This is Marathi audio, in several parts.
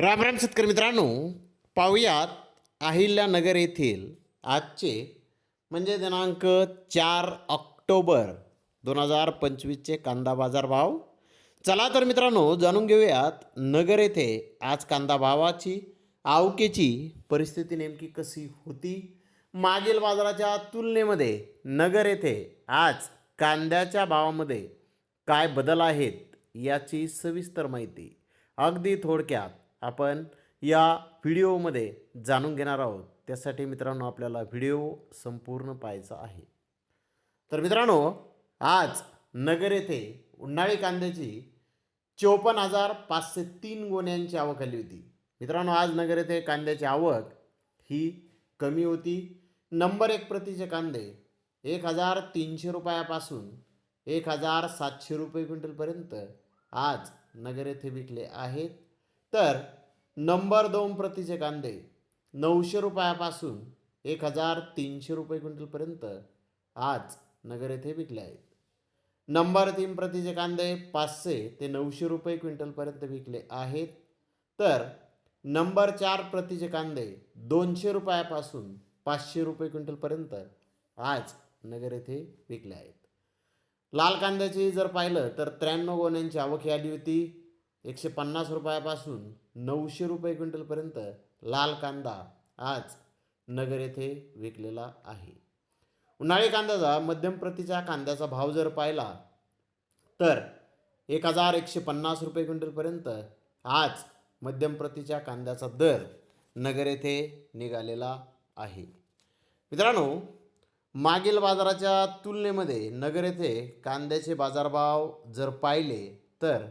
रामराम राम शेतकरी मित्रांनो पाहुयात अहिल्यानगर येथील आजचे म्हणजे दिनांक चार ऑक्टोबर दोन हजार पंचवीसचे कांदा बाजार भाव. चला तर मित्रांनो जाणून घेऊयात नगर येथे आज कांदा भावाची आवकेची परिस्थिती नेमकी कशी होती. मागील बाजाराच्या तुलनेमध्ये नगर येथे आज कांद्याच्या भावामध्ये काय बदल आहेत याची सविस्तर माहिती. अगदी थोडक्यात आपण या व्हिडिओमध्ये जाणून घेणार आहोत. त्यासाठी मित्रांनो आपल्याला व्हिडिओ संपूर्ण पाहायचा आहे. तर मित्रांनो आज नगर येथे उन्हाळी कांद्याची चोपन्न हजार पाचशे तीन गोण्यांची आवक आली होती. मित्रांनो आज नगर येथे कांद्याची आवक ही कमी होती. नंबर एक प्रतीचे कांदे एक हजार तीनशे रुपयापासून एक हजार सातशे रुपये क्विंटलपर्यंत आज नगर येथे विकले आहेत. तर नंबर दोन प्रतीचे कांदे नऊशे रुपयापासून एक हजार तीनशे रुपये क्विंटलपर्यंत आज नगर येथे विकले आहेत. नंबर तीन प्रतीचे कांदे पाचशे ते नऊशे रुपये क्विंटलपर्यंत विकले आहेत. तर नंबर चार प्रतीचे कांदे दोनशे रुपयापासून पाचशे रुपये क्विंटलपर्यंत आज नगर येथे विकले आहेत. लाल कांद्याची जर पाहिलं तर त्र्याण्णव गोण्यांची आवक ही आली होती. एकशे पन्नास रुपयापासून नऊशे रुपये क्विंटलपर्यंत लाल कांदा आज नगर येथे विकलेला आहे. उन्हाळी कांद्याचा मध्यम प्रतीच्या कांद्याचा भाव जर पाहिला तर एक हजार एकशे पन्नास रुपये क्विंटलपर्यंत आज मध्यम प्रतीच्या कांद्याचा दर नगर येथे निघालेला आहे. मित्रांनो मागील बाजाराच्या तुलनेमध्ये नगर येथे कांद्याचे बाजारभाव जर पाहिले तर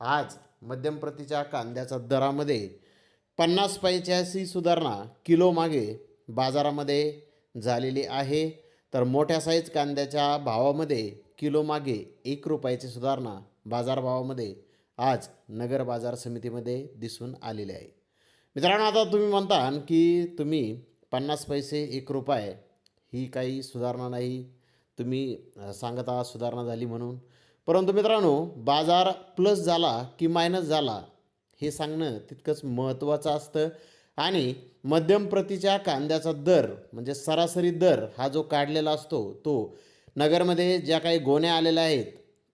आज मध्यम प्रतीच्या कांद्याच्या दरामध्ये पन्नास पैशाची सुधारणा किलोमागे बाजारामध्ये झालेली आहे. तर मोठ्या साईज कांद्याच्या भावामध्ये किलोमागे एक रुपयाची सुधारणा बाजारभावामध्ये आज नगर बाजार समितीमध्ये दिसून आलेली आहे. मित्रांनो आता तुम्ही म्हणता की तुम्ही पन्नास पैसे एक रुपये ही काही सुधारणा नाही. तुम्ही सांगता सुधारणा झाली म्हणून. परंतु मित्रांनो बाजार प्लस झाला की मायनस झाला हे सांगणं तितकंच महत्त्वाचं असतं. आणि मध्यम प्रतीच्या कांद्याचा दर म्हणजे सरासरी दर हा जो काढलेला असतो तो नगरमध्ये ज्या काही गोण्या आलेल्या आहेत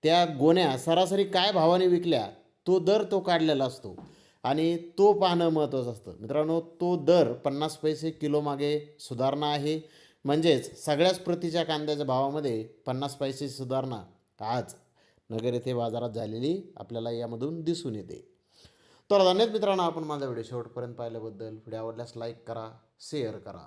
त्या गोण्या सरासरी काय भावाने विकल्या तो दर तो काढलेला असतो. आणि तो पाहणं महत्त्वाचं असतं. मित्रांनो तो दर पन्नास पैसे किलोमागे सुधारणा आहे. म्हणजेच सगळ्याच प्रतीच्या कांद्याच्या भावामध्ये पन्नास पैसे सुधारणा आज नगर येथे बाजारात झालेली आपल्याला यामधून दिसून येते. तर धन्यवाद मित्रांनो आपण माझा व्हिडिओ शेवटपर्यंत पाहिल्याबद्दल व्हिडिओ आवडल्यास लाईक करा शेअर करा.